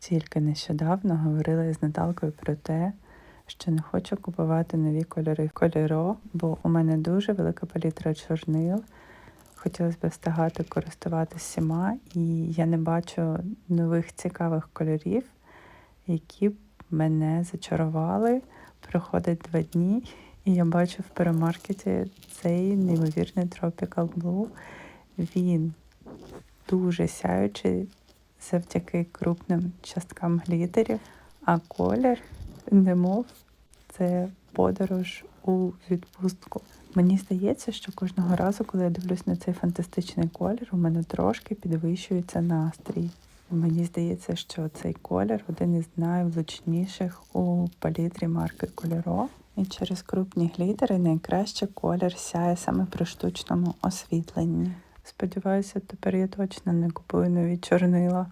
Тільки нещодавно говорила із Наталкою про те, що не хочу купувати нові кольори кольоро, бо у мене дуже велика палітра чорнил. Хотілося б встигати користуватися всіма, і я не бачу нових цікавих кольорів, які б мене зачарували. Проходить два дні, і я бачу в перемаркеті цей неймовірний Tropical Blue. Він дуже сяючий завдяки крупним часткам глітерів, а колір, немов це подорож у відпустку. Мені здається, що кожного разу, коли я дивлюсь на цей фантастичний колір, у мене трошки підвищується настрій. Мені здається, що цей колір один із найвлучніших у палітрі марки Кольоро. І через крупні глітери найкраще колір сяє саме при штучному освітленні. Сподіваюся, тепер я точно не купую нові чорнила.